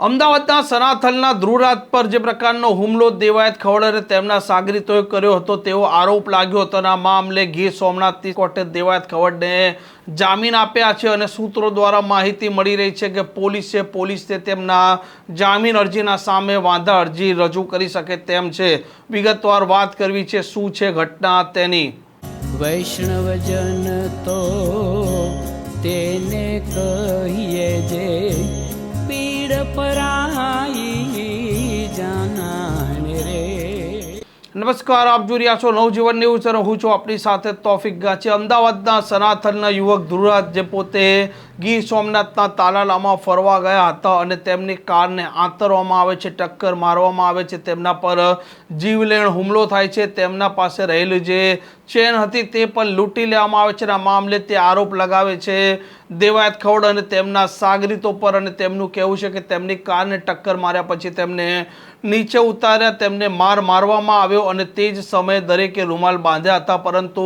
અમદાવાદના સનાથલના ધ્રુરાત પર જે પ્રકારનો હુમલો દેવાયત ખવડરે તેમના સાગરીતોએ કર્યો હતો, તેવો આરોપ લાગ્યો હતો આ મામલે ગીર સોમનાથની કોર્ટે દેવાયત ખવડને જામીન આપ્યા છે અને સૂત્રો દ્વારા માહિતી મળી રહી છે કે પોલીસે પોલીસે તેમના જામીન અરજીના સામે વાંધા અરજી રજૂ કરી શકે તેમ છે. વિગતવાર વાત કરવી છે, શું છે ઘટના તેની? વૈષ્ણવજન તો તેને કહીએ નમસ્કાર, આપ જોઈ રહ્યા છો નવજીવન ન્યૂઝ અને હું છું આપણી સાથે તોફિક ગાચી. અમદાવાદના સનાથનના યુવક ધ્રુવરાજ જે પોતે ગીર સોમનાથના તાલાલામાં ફરવા ગયા હતા અને તેમની કારને આંતરવામાં આવે છે, ટક્કર મારવામાં આવે છે. તેમના પર જીવલેણ હુમલો થાય છે. તેમના પાસે રહેલી જે ચેન હતી તે પણ લૂંટી લેવામાં આવે છે અને આ મામલે તે આરોપ લગાવે છે દેવાયત ખવડ અને તેમના સાગરીતો પર અને તેમનું કહેવું છે કે તેમની કારને ટક્કર માર્યા પછી તેમને નીચે ઉતાર્યા, તેમને માર મારવામાં આવ્યો અને તે જ સમયે દરેકે રૂમાલ બાંધ્યા હતા. પરંતુ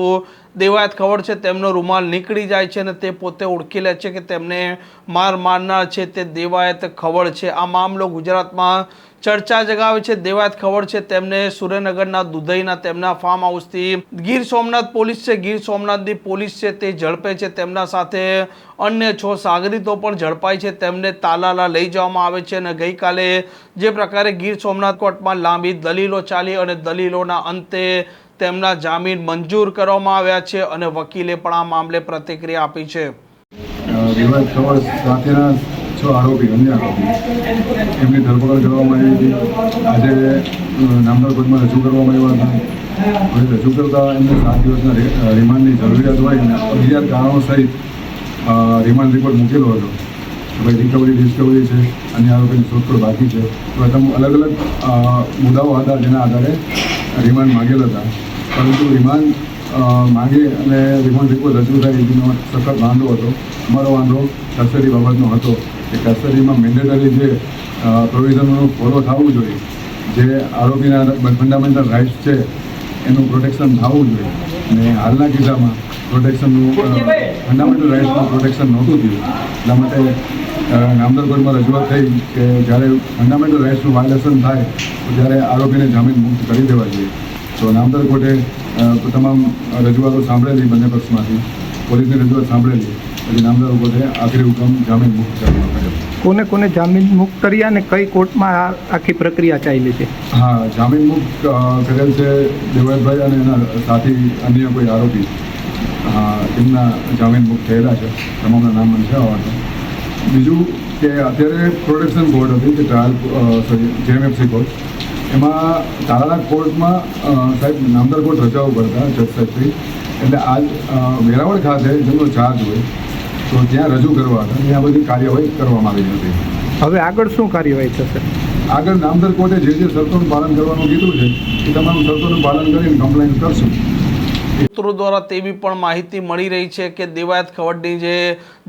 દેવાયત ખબર છે તેમનો રૂમાલ નીકળી જાય છે અને તે પોતે ઓળખી લે છે કે તેમને માર મારનાર છે તે દેવાયત ખબર છે. આ મામલો ગુજરાતમાં ચર્ચા જગાવે છે દેવાત ખબર છે, તેમને સુરેનગરના દુધઈના, તેમના ફાર્મ હાઉસથી ગીર સોમનાથ પોલીસ છે, ગીર સોમનાથની પોલીસ છે, તે ઝડપે છે, તેમના સાથે અન્ય છ સાગરીતો પણ ઝડપાય છે, તેમને તાલાલા લઈ જવામાં આવે છે અને ગઈકાલે જે પ્રકારે ગીર સોમનાથ કોર્ટમાં લાંબી દલીલો ચાલી અને દલીલોના અંતે તેમના જામીન મંજૂર કરવામાં આવ્યા છે અને વકીલે પણ આ મામલે પ્રતિક્રિયા આપી છે. છ આરોપી અન્ય આરોપી. એમની ધરપકડ કરવામાં આવી હતી. આજે નામદાર કોર્ટમાં રજૂ કરવામાં આવ્યા હતા. હવે રજૂ કરતા એમને સાત દિવસના રિમાન્ડની જરૂરિયાત હોય અને અગિયાર કારણો સહિત રિમાન્ડ રિપોર્ટ મૂકેલો હતો. ભાઈ રિકવરી ડિસ્કવરી છે, અન્ય આરોપીની શોધખોળ બાકી છે. તો તમે અલગ અલગ મુદ્દાઓ હતા જેના આધારે રિમાન્ડ માગેલ હતા. પરંતુ રિમાન્ડ માગે અને રિમાન્ડ રિપોર્ટ રજૂ થાય એનો સખત વાંધો હતો. અમારો વાંધો કસ્ટડી બાબતનો હતો. કે કસ્ટડીમાં મેન્ડેટરી જે પ્રોવિઝનોનું ફોલો થવું જોઈએ, જે આરોપીના ફંડામેન્ટલ રાઇટ્સ છે, એનું પ્રોટેક્શન થવું જોઈએ. અને હાલના કિસ્સામાં પ્રોટેક્શનનું ફંડામેન્ટલ રાઇટ્સનું પ્રોટેક્શન નહોતું થયું. એટલા માટે નામદર કોર્ટમાં રજૂઆત થઈ કે જ્યારે ફંડામેન્ટલ રાઇટ્સનું વાયોલેશન થાય, તો ત્યારે આરોપીને જામીન મુક્ત કરી દેવા જોઈએ. તો નામદર કોર્ટે તમામ રજૂઆતો સાંભળેલી બંને પક્ષમાંથી. પોલીસની રજૂઆત સાંભળેલી પછી નામદાર કોર્ટે આખરી હુકમ જામીન મુક્ત કરવામાં કર્યો કોને કોને જામીન મુક્ત કર્યા અને કઈ કોર્ટમાં આ આખી પ્રક્રિયા ચાલી છે? હા જામીન મુક્ત કરેલ છે દેવાભાઈ અને એના સાથી અન્ય કોઈ આરોપી. હા તેમના જામીન મુક્ત થયેલા છે. તમામના નામ મને છે આવવાનું બીજું કે અત્યારે પ્રોટેક્શન બોર્ડ હતી કે ટ્રાયલ સોરી જેએમએફસી કોર્ટ એમાં તારાના કોર્ટમાં સાહેબ નામદાર કોર્ટ રજાઓ કરતા જજ સાહેબશ્રી એટલે આજ વેરાવળ ખાતે જેમનો ચાર્જ હોય તો ત્યાં રજૂ કરવા હતા. ત્યાં બધી કાર્યવાહી કરવામાં આવી હતી. હવે આગળ શું કાર્યવાહી થશે? આગળ નામદર કોર્ટે જે જે શરતોનું પાલન કરવાનું કીધું છે એ તમામ શરતોનું પાલન કરીને કમ્પ્લેન કરશું. સૂત્રો દ્વારા તેવી પણ માહિતી મળી રહી છે કે દેવાયત ખવડની જે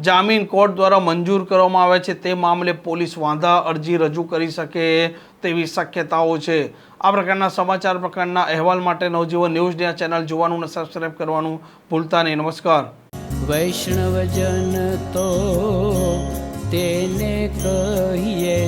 જામીન કોર્ટ દ્વારા મંજૂર કરવામાં આવે છે, તે મામલે પોલીસ વાંધા અરજી રજૂ કરી શકે તેવી શક્યતાઓ છે. આ પ્રકારના સમાચાર પ્રકારના અહેવાલ માટે નવજીવન ન્યૂઝની આ ચેનલ જોવાનું અને સબસ્ક્રાઈબ કરવાનું ભૂલતા નહીં. નમસ્કાર. વૈષ્ણવજન તો તેને કહીએ